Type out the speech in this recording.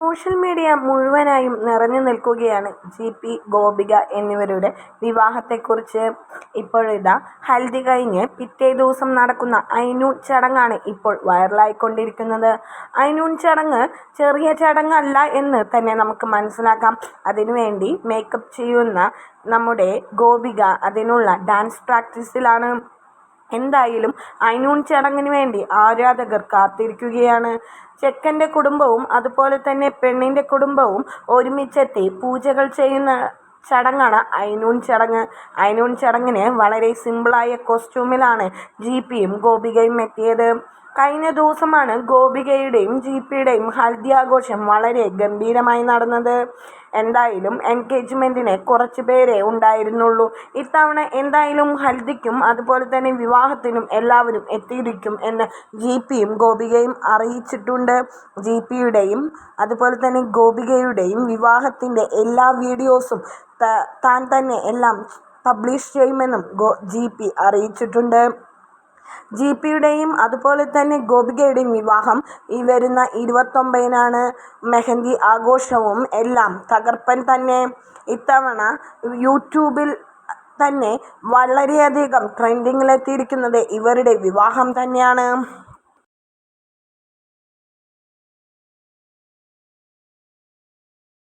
Social media മുഴുവനായും നിറഞ്ഞു നിൽക്കുകയാണ് ജി പി ഗോപിക എന്നിവരുടെ വിവാഹത്തെക്കുറിച്ച്. ഇപ്പോഴിതാ ഹൽദി കഴിഞ്ഞ് പിറ്റേ ദിവസം നടക്കുന്ന അയനൂൺ ചടങ്ങാണ് ഇപ്പോൾ വൈറലായിക്കൊണ്ടിരിക്കുന്നത്. അയനൂൺ ചടങ്ങ് ചെറിയ ചടങ്ങല്ല എന്ന് തന്നെ നമുക്ക് മനസ്സിലാക്കാം. അതിനുവേണ്ടി മേക്കപ്പ് ചെയ്യുന്ന നമ്മുടെ ഗോപിക അതിനുള്ള ഡാൻസ് പ്രാക്ടീസിലാണ്. എന്തായാലും ഐനൂൺ ചടങ്ങിന് വേണ്ടി ആരാധകർ കാത്തിരിക്കുകയാണ്. ചെക്കന്റെ കുടുംബവും അതുപോലെ തന്നെ പെണ്ണിന്റെ കുടുംബവും ഒരുമിച്ചെത്തി പൂജകൾ ചെയ്യുന്ന ചടങ്ങാണ് ഐനൂൺ ചടങ്ങ്. ഐനൂൺ ചടങ്ങിന് വളരെ സിമ്പിളായ കോസ്റ്റ്യൂമിലാണ് ജി പിയും ഗോപികയും എത്തിയത്. കഴിഞ്ഞ ദിവസമാണ് ഗോപികയുടെയും ജി പിയുടെയും ഹൽദി ആഘോഷം വളരെ ഗംഭീരമായി നടന്നത്. എന്തായാലും എൻഗേജ്മെന്റിന് കുറച്ച് പേരേ ഉണ്ടായിരുന്നുള്ളൂ. ഇത്തവണ എന്തായാലും ഹൽദിക്കും അതുപോലെ തന്നെ വിവാഹത്തിനും എല്ലാവരും എത്തിയിരിക്കും എന്ന് ജി പിയും ഗോപികയും അറിയിച്ചിട്ടുണ്ട്. ജി പിയുടെയും അതുപോലെ തന്നെ ഗോപികയുടെയും വിവാഹത്തിന്റെ എല്ലാ വീഡിയോസും താൻ തന്നെ എല്ലാം പബ്ലിഷ് ചെയ്യുമെന്നും ഗോ ജി പി അറിയിച്ചിട്ടുണ്ട്. ജി പിയുടെയും അതുപോലെ തന്നെ ഗോപികയുടെയും വിവാഹം ഈ വരുന്ന ഇരുപത്തൊമ്പതിനാണ്. മെഹന്തി ആഘോഷവും എല്ലാം തകർപ്പൻ തന്നെ. ഇത്തവണ യൂട്യൂബിൽ തന്നെ വളരെയധികം ട്രെൻഡിങ്ങിലെത്തിയിരിക്കുന്നത് ഇവരുടെ വിവാഹം തന്നെയാണ്.